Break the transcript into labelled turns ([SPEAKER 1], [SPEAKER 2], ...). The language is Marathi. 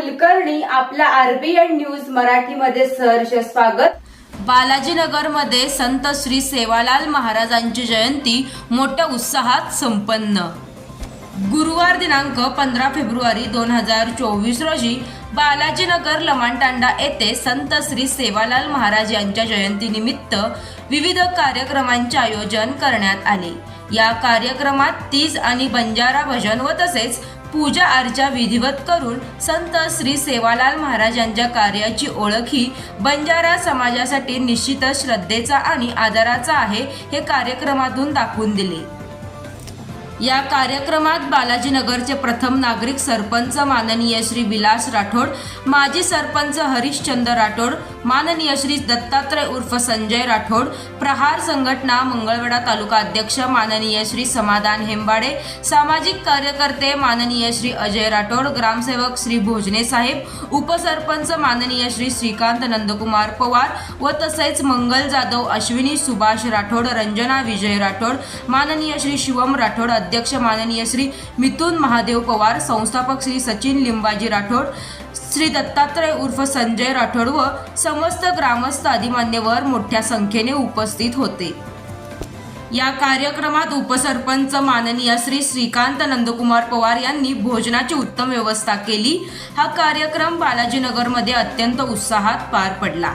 [SPEAKER 1] कुलकर्णी आपल्या आरबीएन न्यूज मराठीमध्ये सहर्ष स्वागत.
[SPEAKER 2] बालाजीनगरमध्ये संत श्री सेवालाल महाराजांची जयंती मोठ्या उत्साहात संपन्न. गुरुवार दिनांक पंधरा फेब्रुवारी दोन हजार चोवीस रोजी बालाजीनगर लमाणतांडा येथे संत श्री सेवालाल महाराज यांच्या जयंतीनिमित्त विविध कार्यक्रमांचे आयोजन करण्यात आले. या कार्यक्रमात तीज आणि बंजारा भजन व तसेच पूजा अर्चा विधिवत करून संत श्री सेवालाल महाराज यांच्या कार्याची ओळख ही बंजारा समाजासाठी निश्चितच श्रद्धेचा आणि आदराचा आहे हे कार्यक्रमातून दाखवून दिले. या कार्यक्रमात बालाजीनगरचे प्रथम नागरिक सरपंच माननीय श्री विलास राठोड माजी सरपंच हरिश्चंद्र राठोड माननीय श्री दत्तात्रय उर्फ संजय राठोड प्रहार संघटना मंगळवेढा तालुका अध्यक्ष माननीय श्री समाधान हेंबाडे सामाजिक कार्यकर्ते माननीय श्री अजय राठोड ग्रामसेवक श्री भोजने साहेब उपसरपंच माननीय श्री श्रीकांत नंदकुमार पवार व तसेच मंगल जाधव अश्विनी सुभाष राठोड रंजना विजय राठोड माननीय श्री शिवम राठोड अध्यक्ष माननीय श्री मिथुन महादेव पवार संस्थापक श्री सचिन लिंबाजी राठोड श्री दत्तात्रय उर्फ संजय राठोड व समस्त ग्रामस्थ आदिमान्यवर मोठ्या संख्येने उपस्थित होते. या कार्यक्रमात उपसरपंच माननीय श्री श्रीकांत नंदकुमार पवार यांनी भोजनाची उत्तम व्यवस्था केली. हा कार्यक्रम बालाजीनगरमध्ये अत्यंत उत्साहात पार पडला.